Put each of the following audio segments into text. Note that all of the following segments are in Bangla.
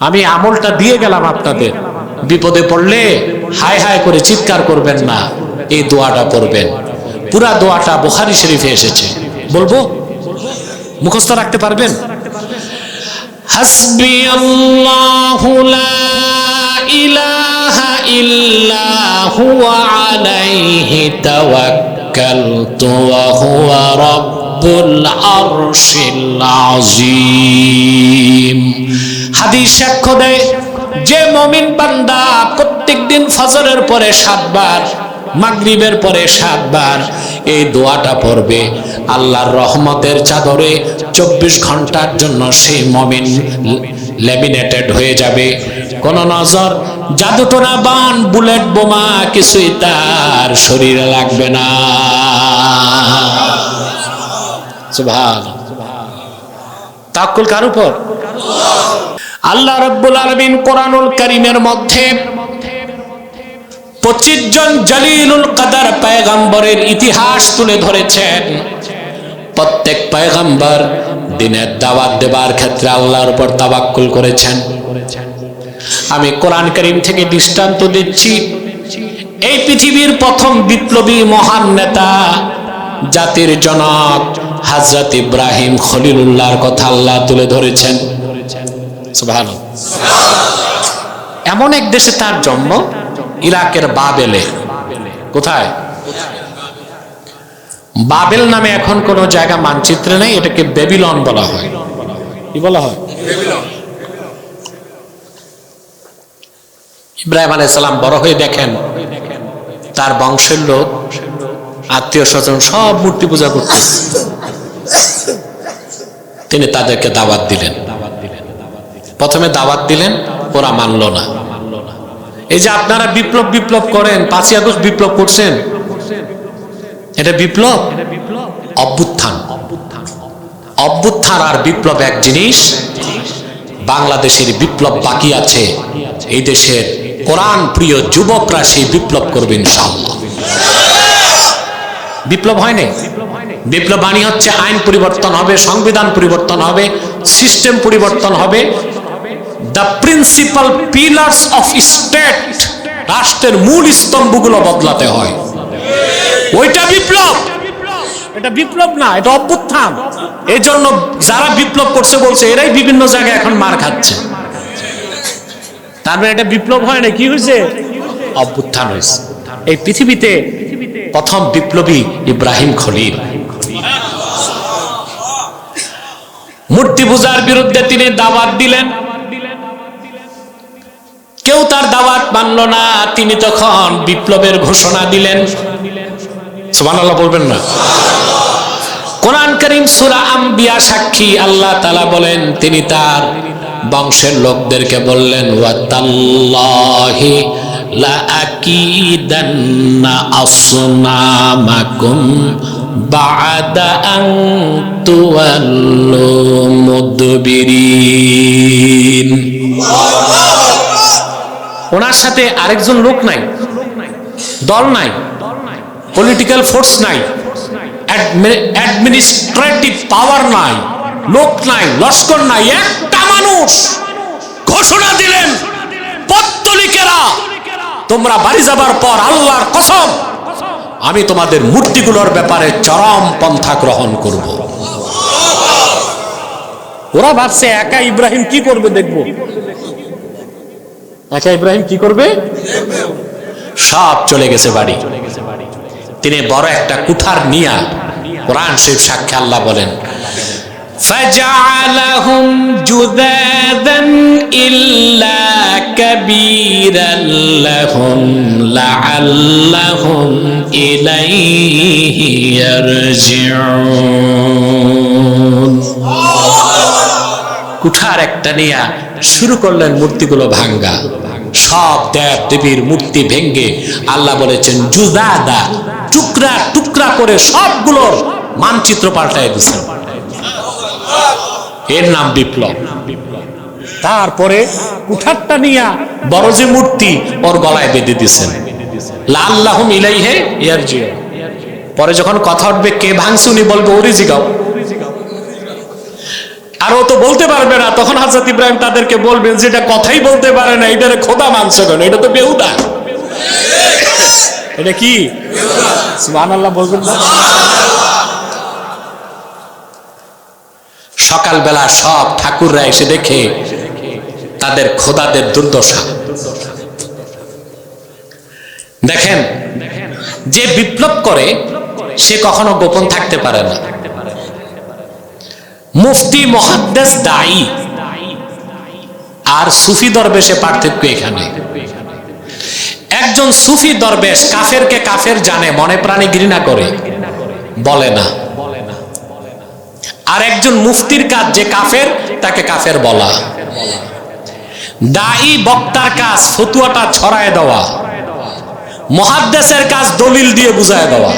আমি আমলটা দিয়ে গেলাম আপনাদের। বিপদে পড়লে হায় হায় করে চিৎকার করবেন না, এই দোয়াটা পড়বেন। পুরা দোয়াটা বুখারি শরীফে এসেছে। বলব? মুখস্থ রাখতে পারবেন? হাসবি হুয়া রাব্বুল আরশিল আযীম। হাদিস সাক্ষ্য দেয় যে মমিন বান্দা প্রত্যেকদিন ফজরের পরে সাতবার, মাগরিবের পরে সাতবার এই দোয়াটা পড়বে। আল্লাহর রহমতের চাদরে চব্বিশ ঘণ্টার জন্য সেই মমিন লেমিনেটেড হয়ে যাবে। কোন নজর, জাদুটোনা বান, বুলেট বোমা কিছুই তার শরীরে লাগবে না। তাক্কুল কার উপর? আল্লাহ রব্বুল আলমিন কোরআনুল করিমের মধ্যে পঁচিশ জন জলিলুল কাদার পায়গাম্বরের ইতিহাস তুলে ধরেছেন। প্রত্যেক পায়গাম্বর দিনের দাওয়াত দেবার ক্ষেত্রে আল্লাহর উপর তাবাক্কুল করেছেন। আমি কোরআন করিম থেকে দৃষ্টান্ত দিচ্ছি। এই পৃথিবীর প্রথম বিপ্লবী মহান নেতা জাতির জনক হাজরত ইব্রাহিম খলিলুল্লাহর কথা আল্লাহ তুলে ধরেছেন। সুবহানাল্লাহ। এমন এক দেশে তার জন্ম, ইরাকের বাবেলে। কোথায়? বাবেল নামে এখন কোন জায়গা, মানচিত্রে নেই, এটাকে বেবিলন বলা হয়। কি বলা হয়? ইব্রাহিম আলাইসালাম বড় হয়ে দেখেন, তার বংশের লোক, আত্মীয় স্বজন সব মূর্তি পূজা করতেছে। তিনি তাদেরকে দাওয়াত দিলেন। প্রথমে দাওয়াত দিলেন, ওরা মানল না। এই যে আপনারা বিপ্লব বিপ্লব করেন, পাঁচই আগস্ট বিপ্লব করছেন, এটা বিপ্লব? অভ্যুত্থান। অভ্যুত্থান আর বিপ্লব এক জিনিস, বাংলাদেশের বিপ্লব বাকি আছে। এই দেশের কোরআন প্রিয় যুবকরা সেই বিপ্লব করবে ইনশাআল্লাহ। বিপ্লব হয়নি বিপ্লব বাণী হচ্ছে আইন পরিবর্তন হবে, সংবিধান পরিবর্তন হবে সিস্টেম পরিবর্তন হবে। The principal pillars of state রাষ্ট্রের মূল স্তম্ভগুলো বদলাতে হয়। ওইটা বিপ্লব। এটা বিপ্লব না, এটা অভ্যুত্থান। এই জন্য যারা বিপ্লব করছে বলছে, এরাই বিভিন্ন জায়গায় এখন মার খাচ্ছে। তারপরে মানে এটা বিপ্লব হয় না, কি হয়েছে? অভ্যুত্থান হয়েছে। এই পৃথিবীতে প্রথম বিপ্লবী ইব্রাহিম খলিল। মূর্তি পূজার বিরুদ্ধে তিনি দাওয়াত দিলেন। কেউ তার দাওয়াত মানল না, তিনি তখন বিপ্লবের ঘোষণা দিলেন। সুবহানাল্লাহ বলবেন না। কোরআন করিম সূরা আম্বিয়া সাক্ষী আল্লাহ তাআলা বলেন, তিনি তার বংশের লোকদেরকে বললেন, ওয়াতাল্লাহি লা আসনামাকুম বা'দা আন তুওয়াল্লু মুদবিরিন ওনার সাথে আরেকজন লোক নাই, দল নাই পলিটিক্যাল ফোর্স নাই অ্যাডমিনিস্ট্রেটিভ পাওয়ার নাই, লোক নাই, লস্কর নাই, একটা মানুষ ঘোষণা দিলেন, পত্তলিকেরা, তোমরা বাড়ি যাবার পর আল্লাহর কসম আমি তোমাদের মূর্তিগুলোর ব্যাপারে চরম পন্থা গ্রহণ করব। ওরা ভাবছে একা ইব্রাহিম কি করবে দেখব? একা ইব্রাহিম কি করবে? সব চলে গেছে বাড়ি। তিনি বড় একটা কুঠার নিয়া কোরআন শরীফ সাক্ষী আল্লাহ বলেন فجعلهم جذاذا إلا كبيرا لهم لعلهم إليه يرجعون কুঠার একটা নিয়া শুরু করলেন মূর্তিগুলো ভাঙ্গা সব দেব দেবীর মূর্তি ভেঙ্গে আল্লাহ বলেছেন জুদাদা টুকরা টুকরা করে সবগুলোর মানচিত্র পাল্টায় দিচ্ছেন এর নাম বিপ্লব। তারপরে কুঠারটা নিয়া বড় যে মূর্তি ওর গলায় বেঁধে দিচ্ছেন লাল্লাহ মিলাই হে ইয়ার জিও পরে যখন কথা উঠবে, কে ভাঙছে উনি বলবে, ওরে জিগাও। আর ও তো বলতে পারবে না। তখন হাজরত ইব্রাহিম তাদেরকে বলবেন, যেটা কথাই বলতে পারে না এটারে খোদা মানছে কেন? এটা তো বেহুদা। এটা কি? বলবেন না? সকালবেলা সব ঠাকুররা এসে দেখে তাদের খোদাদের দুর্দশা। দেখেন, যে বিপ্লব করে, সে কখনো গোপন থাকতে পারে না। মুফতি মহাদ্দেশ দায়ী, আর সুফি দরবেশে পার্থক্য এখানে। একজন সুফি দরবেশ কাফেরকে কাফের জানে, মনে প্রাণে ঘৃণা করে, বলে না। আর একজন মুফতির কাজ যে কাফের, তাকে কাফের বলা। দায়ী বক্তার কাজ ফতুয়াটা ছড়ায় দেওয়া। মহাদ্দেশের কাজ দলিল দিয়ে বুঝায় দেওয়া।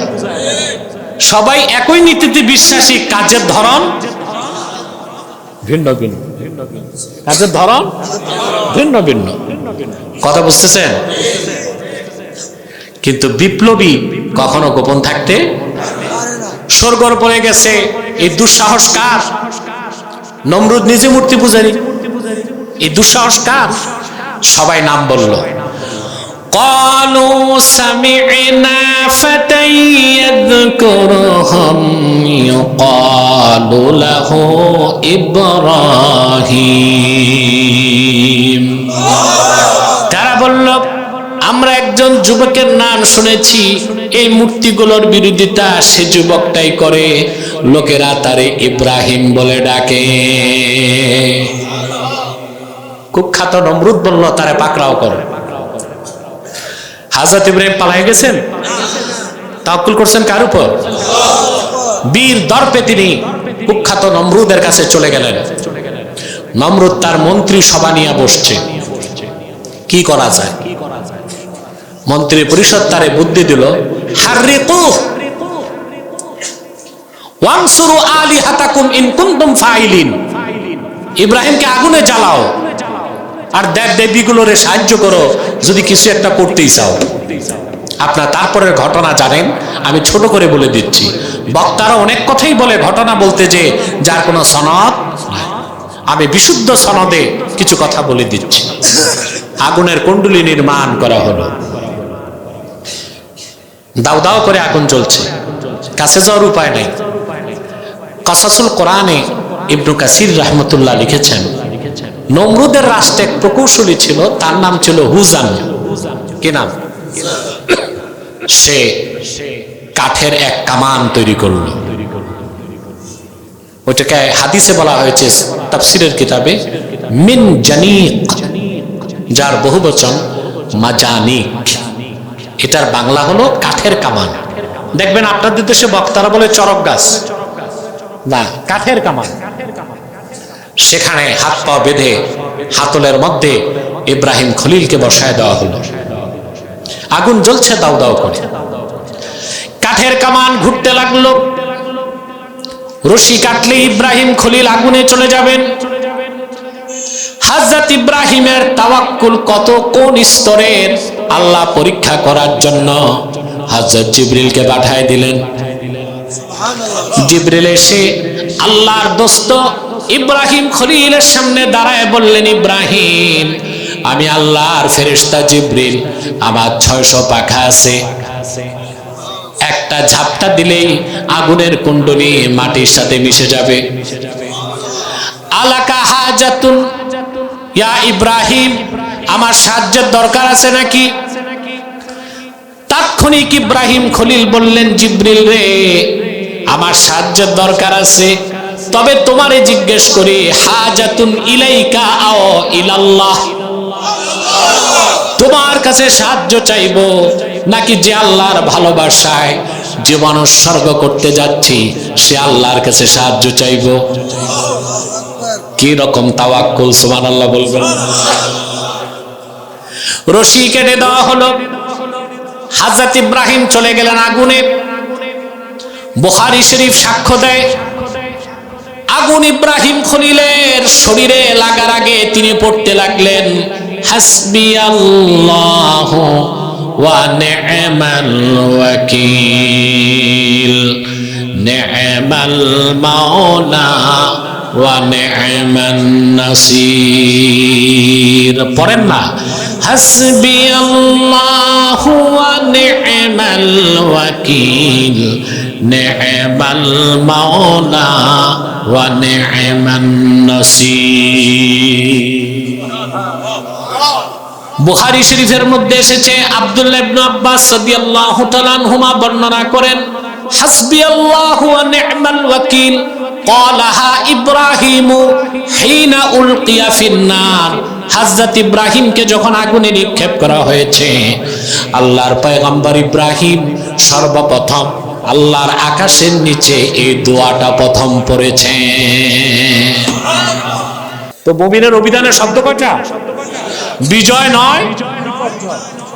সবাই একই নীতিতে বিশ্বাসী, কাজের ধরন ভিন্ন ভিন্ন কাজের ধরন ভিন্ন ভিন্ন। কথা বুঝতেছেন? কিন্তু বিপ্লবী কখনো গোপন থাকতে স্বর্গর পড়ে গেছে এই দুঃসাহস কার নমরুদ নিজে মূর্তি পূজারি এই দুঃসাহস কার সবাই নাম বলল قالوا سمعنا فتى يذكرهم يقال له إبراهيم তারা বলল আমরা একজন যুবকের নাম শুনেছি, এই মূর্তিগুলোর বিরোধিতা সে যুবকটাই করে। লোকেরা তারে ইব্রাহিম বলে ডাকে। কুখ্যাত নমরুদ বলল, তারে পাকড়াও করো। হাজরত ইব্রাহিম পালাই গেছেন? তাওকুল করছেন কার উপর? বীর দর্পে তিনি কুখ্যাত নমরুদের কাছে চলে গেলেন। নমরুদ তার মন্ত্রী সভা নিয়ে বসছে। কি করা যায়? মন্ত্রী পরিষদ তারে বুদ্ধি দিল ইব্রাহিমকে আগুনে জ্বালাও। আর দেব দেবীগুলোরে সাহায্য করো, যদি কিছু একটা করতেই চাও। আপনার তারপরের ঘটনা জানেন, আমি ছোট করে বলে দিচ্ছি। বক্তারা অনেক কথাই বলে ঘটনা বলতে যে, যার কোনো সনদ আমি বিশুদ্ধ সনদে কিছু কথা বলে দিচ্ছি। আগুনের কুণ্ডুলি নির্মাণ করা হলো। দাও দাও করে আগুন জ্বলছে। কাছে যাওয়ার উপায় নেই। কাসাসুল কোরআনে ইবনু কাসির রহমতুল্লাহ লিখেছেন, নমরুদের রাষ্ট্রে এক প্রকৌশলী ছিল, তার নাম ছিল হুজান। কি নাম? সে কাঠের এক কামান তৈরি করল। ওটাকে হাদিসে বলা হয়েছে, তাফসিরের কিতাবে, মিন জানিক, যার বহু বচন মাজানিক। এটার বাংলা হলো কাঠের কামান। দেখবেন আপনাদের দেশে বক্তারা বলে চরক গাছ। না, কাঠের কামান। সেখানে হাত পা বেঁধে হাতলের মধ্যে ইব্রাহিম খলিলকে বসায় দেওয়া হলো। আগুন জ্বলছে, দাও দাও করে। কাঠের কামান ঘুরতে লাগল। রশি কাটলে ইব্রাহিম খলিল আগুনে চলে যাবেন। হাজরত ইব্রাহিমের তাওয়াক্কুল কত? কোন স্তরের? আল্লাহ পরীক্ষা করার জন্য। হাজরত জিবরিলকে পাঠায় দিলেন। জিবরিল এসে আল্লাহর দোস্ত ইব্রাহিম খলিলের সামনে দাঁড়ায় বললেন, ইব্রাহিম, আমি আল্লাহর ফেরেশতা জিবরিল। আমার ছয়শো পাখা আছে। একটা ঝাপটা দিলেই আগুনের কুণ্ডলী মাটির সাথে মিশে যাবে। আলাকা হাজাতুন ইয়া ইব্রাহিম, আমার সাহায্যের দরকার আছে নাকি? তাৎক্ষণিক ইব্রাহিম খলিল বললেন, জিব্রিল রে, আমার সাহায্যের দরকার আছে। তবে তোমারে জিজ্ঞেস করি, হাজাতুন ইলাইকা আও ইলাল্লাহ। তোমার কাছে সাহায্য চাইব নাকি যে আল্লাহর ভালোবাসায় জীবন উৎসর্গ করতে যাচ্ছি, সে আল্লাহর কাছে সাহায্য চাইব? কি রকম তাওয়াক্কুল, সুবহানাল্লাহ বলবেন? রশি কেটে দেওয়া হলো। হাজরত ইব্রাহিম চলে গেলেন আগুনে। বুখারী শরীফ সাক্ষ্য দেয়, আগুন ইব্রাহিম খলিলের শরীরে লাগার আগে তিনি পড়তে লাগলেন হাসবি আল্লাহ ওয়া নি'মাল ওয়াকিল, নি'মাল মাওলা ونعم النصير পড়েন না حسبي الله ونعم الوكيل نعم المولى ونعم النصير বুখারী শরীফের মধ্যে এসেছে আব্দুল্লাহ ইবনে আব্বাস রাদিয়াল্লাহু তাআলা আনহুমা বর্ণনা করেন হাসবিয়াল্লাহু ওয়া নি'মাল ওয়াকিল কলাহা ইব্রাহিম হিনা উলকিয়া ফিন্নার হাজরত ইব্রাহিমকে যখন আগুনে নিক্ষেপ করা হয়েছে আল্লাহর পয়গম্বর ইব্রাহিম সর্বপ্রথম আল্লাহর আকাশের নিচে এই দোয়াটা প্রথম পড়েছে তো মমিনের অভিধানের শব্দ কটা বিজয় নয়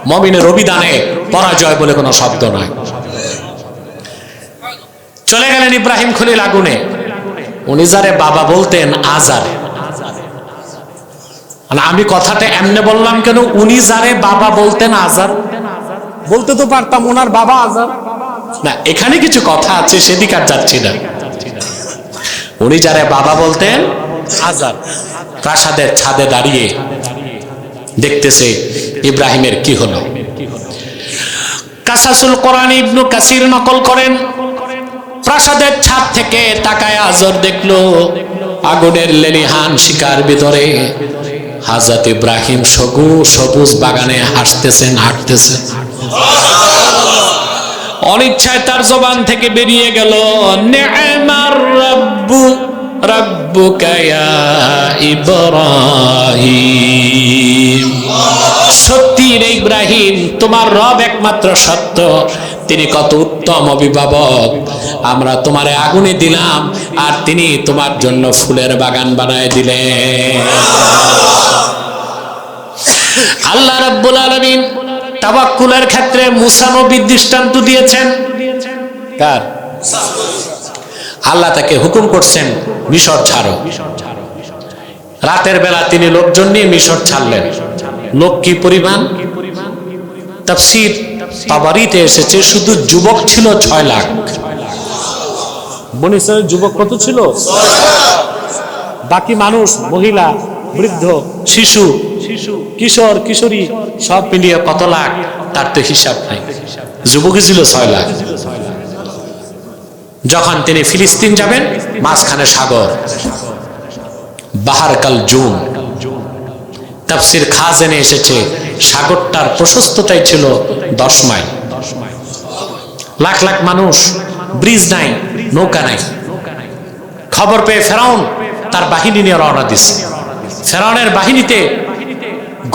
মমিনের অভিধানে পরাজয় বলে কোনো শব্দ নয়। চলে গেলেন ইব্রাহিম খলিল আগুনে। উনি যারে বাবা বলতেন আজার মানে আমি কথাটা এমনে বললাম কেন? উনি যারে বাবা বলতেন আজার বলতে তো পারতাম ওনার বাবা আজার না, এখানে কিছু কথা আছে, সেদিকে আর যাচ্ছি না। উনি যারে বাবা বলতেন আজার প্রাসাদের ছাদে দাঁড়িয়ে দেখতেছে ইব্রাহিমের কি হলো। কাসাসুল কোরআন ইবনু কাসির নকল করেন। প্রাসাদের ছাদ থেকে তাকায় আজর দেখল আগুনের লেলিহান শিকার ভিতরে। হাজরত ইব্রাহিম সবু সবুজ বাগানে হাসতেছেন, হাঁটতেছেন। অনিচ্ছায় তার জবান থেকে বেরিয়ে গেল নেমার রব্বু, রব্বুকা ইব্রাহিম। সত্যি রে ইব্রাহিম, তোমার রব একমাত্র সত্য। তিনি কত উত্তম অভিভাবক। আমরা তোমারে আগুনে দিলাম আর তিনি তোমার জন্য ফুলের বাগান বানায় দিলেন। আল্লাহ রাব্বুল আলামিন তাওয়াক্কুলের ক্ষেত্রে মুসা নবীর দৃষ্টান্ত দিয়েছেন। কার? আল্লাহ তাকে হুকুম করছেন, মিশর ছাড়ো। রাতের বেলা তিনি লোকজন নিয়ে মিশর ছাড়লেন। লোক কি পরিমাণ? তাফসির তাবারিতে এসেছে শুধু যুবক ছিল ছয় লাখ। বনিসের যুবক কত ছিল? বাকি মানুষ মহিলা বৃদ্ধ শিশু কিশোর কিশোরী সব মিলিয়ে কত লাখ? তার তো হিসাব নাই। যুবকই ছিল ছয় লাখ। যখন তিনি ফিলিস্তিন যাবেন মাঝখানে সাগর। বাহারকাল জুন। তাফসির খাজেনে এসেছে সাগরটার প্রশস্ততাই ছিল দশ মাইল। লাখ লাখ মানুষ, ব্রিজ নাই, নৌকা নাই। খবর পেয়ে ফেরাউন তার বাহিনী নিয়ে রওনা দিচ্ছে ফেরাউনের বাহিনীতে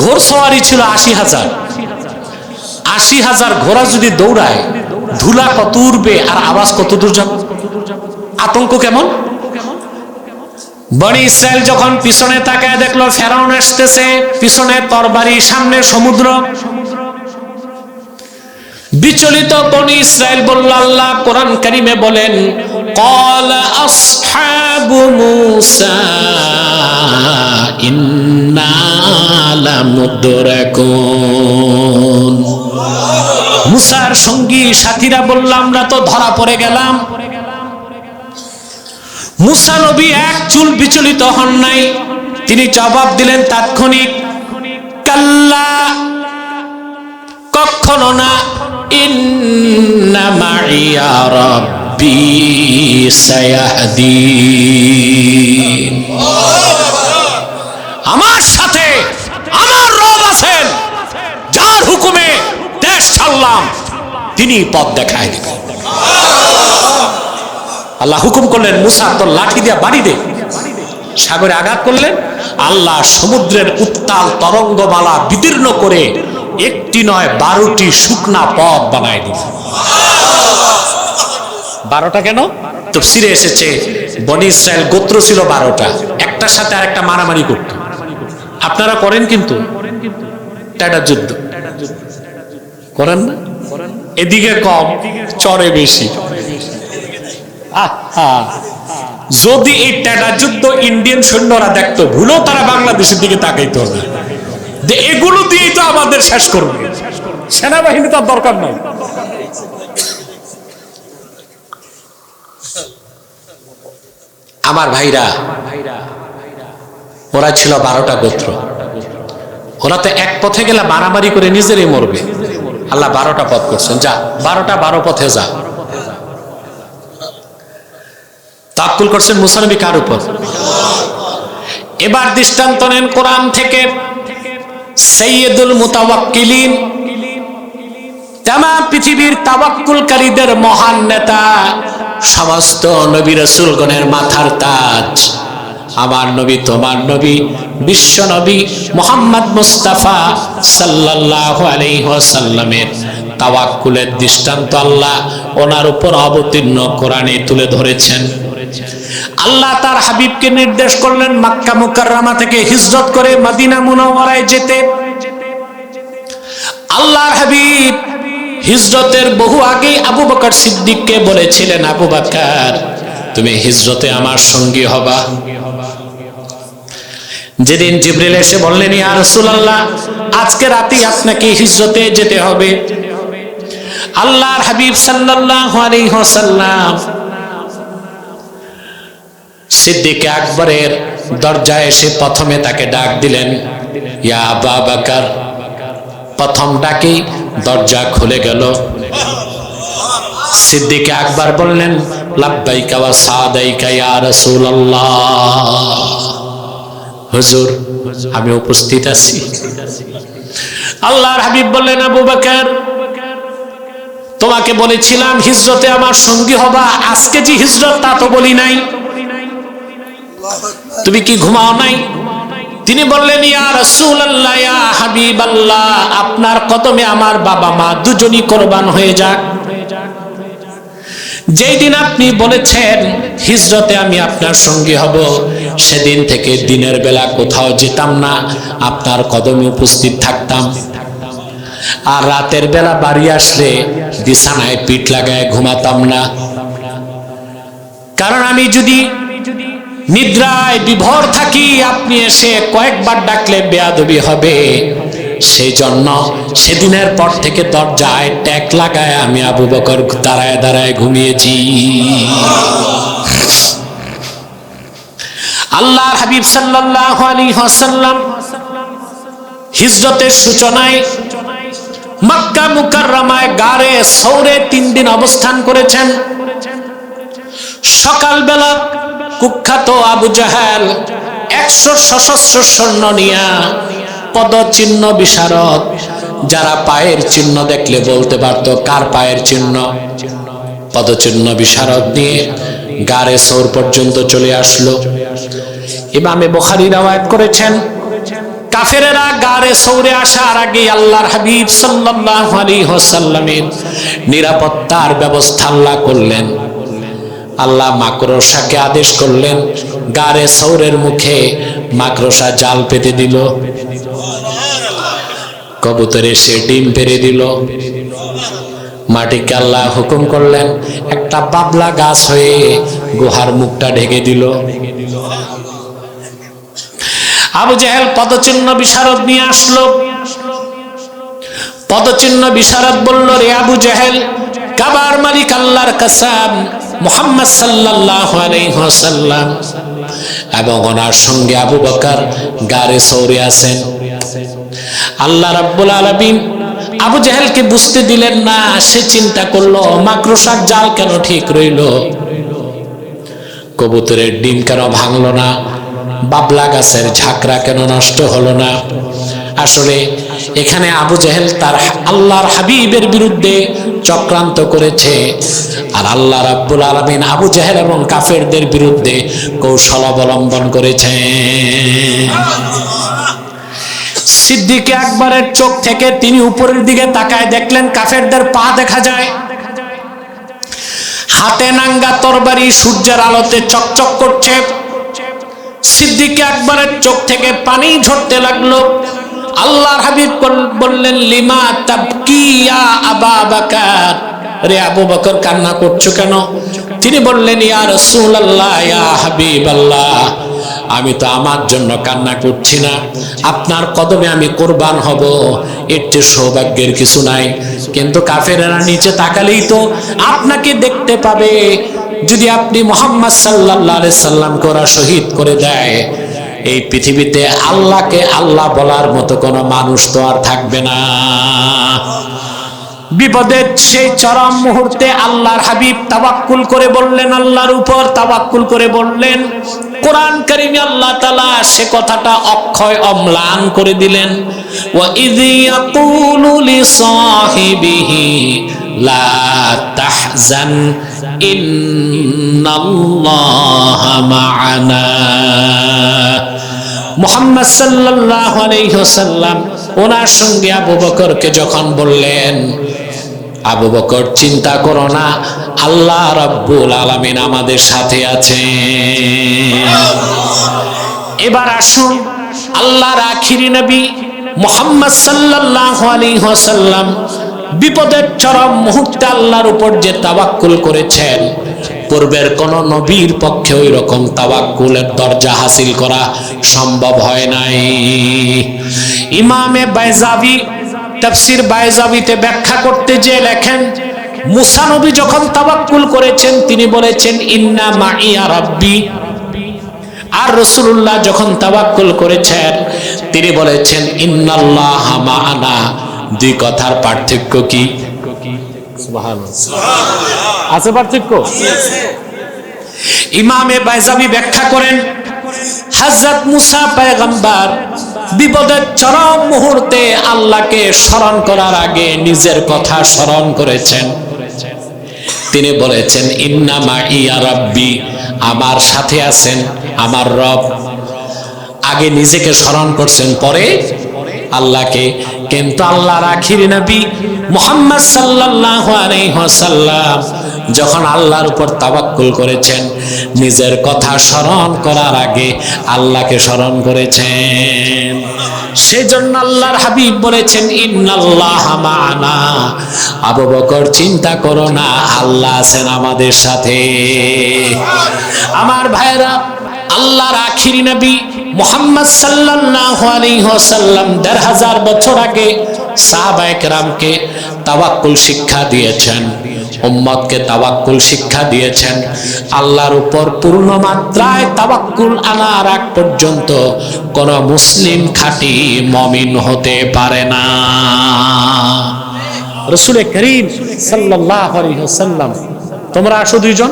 ঘোর সওয়ারি ছিল আশি হাজার। আশি হাজার ঘোড়া যদি দৌড়ায়, ধুলা কত উঠবে আর আওয়াজ কত দূর যাবে? আতঙ্ক কেমন? বনি ইসরায়েল যখন পিছনে তাকায় দেখলো ফেরাউন আসতেছে পিছনে তরবারি সামনে সমুদ্র বিচলিত বনি ইসরায়েল বলল আল্লাহ কোরআন কারিমে বলেন قال أصحاب موسى إنا لمدركون মুসার সঙ্গী সাথীরা বলল আমরা তো ধরা পড়ে গেলাম মুসা নবী এক চুল বিচলিত হন নাই। তিনি জবাব দিলেন তাৎক্ষণিক, কাল্লা, কখনো না। আমার সাথে আমার রব আছেন, যার হুকুমে দেশ ছাড়লাম। তিনি পথ দেখায় দিবেন আল্লাহ হুকুম করলেন, মুসা, তোর লাঠি দিয়া বাড়ি দে। সাগরে আঘাত করলেন। আল্লাহ সমুদ্রের উত্তাল তরঙ্গমালা বিদীর্ণ করে একটি নয়, বারোটি শুকনা পথ বানায় দিল। বারোটা কেন? তফসিরে এসেছে, বনি ইসরায়েল গোত্র ছিল বারোটা। একটার সাথে আর একটা মারামারি করত। আপনারা করেন কিন্তু। ট্যাডার যুদ্ধ। করেন না? এদিকে কম, চরে বেশি। যদি এই ট্যাডার যুদ্ধ ইন্ডিয়ান সৈন্যরা দেখতো, ভুলেও তারা বাংলাদেশের দিকে তাকাইতো না। যে এগুলো দিয়েই তো আমাদের শেষ করবে। সেনাবাহিনী তার দরকার নাই। আমার ভাইরা, ওরা ছিল বারোটা গোত্র। ওরা তো এক পথে গেলে মারামারি করে নিজেরই মরবে। আল্লাহ বারোটা পথ করছেন। যা, বারোটা বারো পথে যা। তাকুল করছেন মুসানবী কার উপর? এবার দৃষ্টান্ত নেন কোরআন থেকে। সৈয়দুল মুতাওয়াক্কিলিন। তামা পৃথিবীর তাওয়াক্কুলকারীদের মহান নেতা, সমস্ত নবী রসুলগণের মাথার তাজ। আমার নবী, তোমার নবী, বিশ্ব নবী মোহাম্মদ মুস্তাফা সাল্লাল্লাহু আলাইহি ওয়াসাল্লামের তাওয়াক্কুলের দৃষ্টান্ত আল্লাহ ওনার উপর অবতীর্ণ কোরআনে তুলে ধরেছেন। আল্লাহ তার হাবিবকে নির্দেশ করলেন মাক্কা মুকাররামা থেকে হিজরত করে মদিনা মুনাওয়ারায় যেতে। আল্লাহর হাবিব হিজরতের বহু আগে আবু বকর সিদ্দিককে বলেছিলেন, আবু বকর, তুমি হিজরতে আমার সঙ্গী হবা। যেদিন জিব্রিল এসে বললেন, ইয়া রাসূলুল্লাহ, আজকে রাতেই আপনাকে হিজরতে যেতে হবে। আল্লাহর হাবিব সাল্লাল্লাহু আলাইহি ওয়াসাল্লাম সিদ্দিক আকবরের দরজায় এসে প্রথমে তাকে ডাক দিলেন, ইয়া আবা বাকার প্রথম ডাকেই দরজা খুলে গেল? সিদ্দিকে আকবর বললেন, লাব্বাইকা ওয়া সাদাইকা ইয়া রাসূলুল্লাহ। হুজুর, আমি উপস্থিত আছি। আল্লাহর হাবিব বললেন, আবু বকর, তোমাকে বলেছিলাম হিজরতে আমার সঙ্গী হবা, আজকে যে হিজরত তা তো বলি নাই। তুমি কি ঘুমাও নাই? তিনি বললেন, ইয়া রাসূলুল্লাহ, ইয়া হাবিবাল্লাহ, আপনার কদমে আমার বাবা মা দুজনই কোরবান হয়ে যাক। যেই দিন আপনি বলেছেন, হিজরতে আমি আপনার সঙ্গী হব, সেদিন থেকে দিনের বেলা কোথাও যেতাম না, আপনার কদমে উপস্থিত থাকতাম। আর রাতের বেলা বাড়ি আসলে বিছানায় পিঠ লাগায় ঘুমাতাম না। কারণ আমি যদি নিদ্রায় বিভোর থাকি, আপনি এসে কয়েকবার ডাকলে বেয়াদবি হবে। সেই জন্য সেদিনের পর থেকে দরজায় ট্যাক লাগায় আমি আবু বকর দাঁড়ায় দাঁড়ায় ঘুমিয়েছি। আল্লাহ হাবিব সাল্লাল্লাহু আলাইহি ওয়াসাল্লাম হিজরতের সূচনায় মক্কা মুকাররমায় গারে সৌরে তিন দিন অবস্থান করেছেন। সকালবেলা কুখ্যাত আবু জাহাল একশো সশস্ত্র স্বর্ণ নিয়া পদচিহ্ন বিশারদ। যারা পায়ের চিহ্ন দেখলে বলতে পারতো, কার পায়ের চিহ্ন? পদচিহ্ন বিশারদ নিয়ে গারে সৌর পর্যন্ত চলে আসলো। ইমামে বুখারী রাওয়ায়াত করেছেন, কাফেরেরা গারে সৌরে আসার আগে আল্লাহর হাবিব সাল্লাল্লাহু আলাইহি ওয়াসাল্লামের নিরাপত্তার ব্যবস্থা আল্লাহ করলেন। আল্লাহ মাকড়সাকে আদেশ করলেন, গারে সৌরের মুখে মাকড়সা জাল পেতে দিল। কবুতরে সে ডিম পেরে দিল। মাটিকে আল্লাহ হুকুম করলেন, একটা বাবলা গাছ হয়ে গুহার মুখটা ঢেকে দিল। আবু জাহেল পদচিহ্ন বিশারদ নিয়ে আসলো। পদচিহ্ন বিশারদ বলল, রে আবু জাহেল, কাবার মালিক আল্লাহর কাসাম মোহাম্মদ সাল্লাল্লাহু আলাইহি ওয়াসাল্লাম এবং ওনার সঙ্গে আবু বকর গারে সৌরে আছেন। আল্লাহ রাব্বুল আলামিন আবু জাহেলকে বুঝতে দিলেন, না, সে চিন্তা করল, মাকড়সার জাল কেন ঠিক রইল? কবুতরের ডিম কেন ভাঙলো না? বাবলা গাছের ঝাঁকড়া কেন নষ্ট হলো না? আসলে এখানে আবু জাহেল তার আল্লাহর হাবিবের বিরুদ্ধে চক্রান্ত করেছে। আর আল্লাহ রাব্বুল আলমিন আবু জাহেল এবং কাফেরদের বিরুদ্ধে কৌশল অবলম্বন করেছে। সিদ্দিকে আকবরের চোখ থেকে তিনি উপরের দিকে তাকায় দেখলেন কাফেরদের পা দেখা যায়। হাতে নাঙ্গা তরবারি সূর্যের আলোতে চকচক করছে। সিদ্দিকে আকবরের চোখ থেকে পানি ঝরতে লাগল। আল্লাহর হাবিব বললেন, লিমা তাবকিয়া আবা বাকার রে আবু বকর, কান্না করছ কেন? তিনি বললেন, ইয়া রাসূলুল্লাহ, ইয়া হাবিবাল্লাহ, আমি তো আমার জন্য কান্না করছি না। আপনার কদমে আমি কোরবান হব। এর চেয়ে সৌভাগ্যের কিছু নাই। কিন্তু কাফেরেরা নিচে তাকালেই তো আপনাকে দেখতে পাবে। যদি আপনি মোহাম্মদ সাল্লাহ সাল্লাম ওরা শহীদ করে দেয় এই পৃথিবীতে আল্লাহকে আল্লাহ বলার মতো কোনো মানুষ তো আর থাকবে না। বিপদের সেই চরম মুহূর্তে আল্লাহর হাবিব তাবাক্কুল করে বললেন, আল্লাহর উপর তাবাক্কুল করে বললেন, কোরআন কারিমে আল্লাহ তাআলা সে কথাটা অক্ষয় অম্লান করে দিলেন। ওয়া ইয ইয়াকুলু লিসাহিবিহি লা তাহজান, ইন্নাল্লাহা মা'ানা। মোহাম্মদ সাল্লাল্লাহু আলাইহি ওনার সঙ্গে আবু বকরকে যখন বললেন, আবু বকর, চিন্তা করো না, আল্লাহ রাব্বুল আলামিন আমাদের সাথে আছে এবার আসুন, আল্লাহর আখিরি নবী মোহাম্মদ বিপদের চরম মুহূর্তে আল্লাহর উপর যে তাওয়াক্কুল করেছেন, পূর্বের কোন নবীর পক্ষে ওই রকম তাওয়াক্কুলের দরজা হাসিল করা সম্ভব হয় নাই। ইমামে বাইজাবি, তাফসির বাইজাবিতে ব্যাখ্যা করতে যে লেখেন, মুসা নবী যখন তাওয়াক্কুল করেছেন, তিনি বলেছেন, ইন্না মাইয়া রাব্বি। আর রসুল্লাহ যখন তাওয়াক্কুল করেছেন, তিনি বলেছেন, ইন্নাল্লাহ মাআনা। দুই কথার পার্থক্য কি? আছে পার্থক্য? ইমামে বাইজাবি ব্যাখ্যা করেন হযরত মুসা পয়গম্বর বিপদের চরম মুহূর্তে আল্লাহকে স্মরণ করার আগে নিজের কথা স্মরণ করেছেন। তিনি বলেছেন ইন্নামা ইয়া রাব্বি আমার সাথে আছেন আমার রব। আগে নিজেকে স্মরণ করছেন পরে আল্লাহকে। কিন্তু আল্লাহর আখির নবী মোহাম্মদ সাল্লাল্লাহু আলাইহি ওয়াসাল্লাম যখন আল্লাহর উপর তাওয়াক্কুল করেছেন, নিজের কথা স্মরণ করার আগে আল্লাহকে স্মরণ করেছেন। সেজন্য আল্লাহর হাবিব বলেছেন, ইন্নাল্লাহ মানা। আবু বকর, চিন্তা করো না, আল্লাহ আছেন আমাদের সাথে। আমার ভাইরা আল্লাহর আখিরি নবী মোহাম্মদ আলাইহি দেড় হাজার বছর আগে সাহাবায়ে কেরামকে তাওয়াক্কুল শিক্ষা দিয়েছেন শিক্ষা দিয়েছেন। আল্লাহর উপর পূর্ণ মাত্রায় তাওয়াক্কুল আনার আগ পর্যন্ত কোন মুসলিম খাঁটি মমিন হতে পারে না। করিম সাল্লাল্লাহু আলাইহি ওয়াসাল্লাম, তোমরা আসো দুইজন।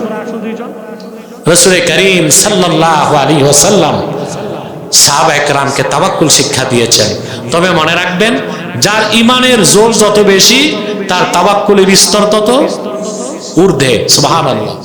রসুল করিম সাল্লাহ আলী ওসাল্লাম সাহাবা একরামকে তাবাক্কুল শিক্ষা দিয়েছেন। তবে মনে রাখবেন, যার ইমানের জোর যত বেশি, তার তাবাক্কুলের স্তর তত ঊর্ধ্বে। সুবহানাল্লাহ।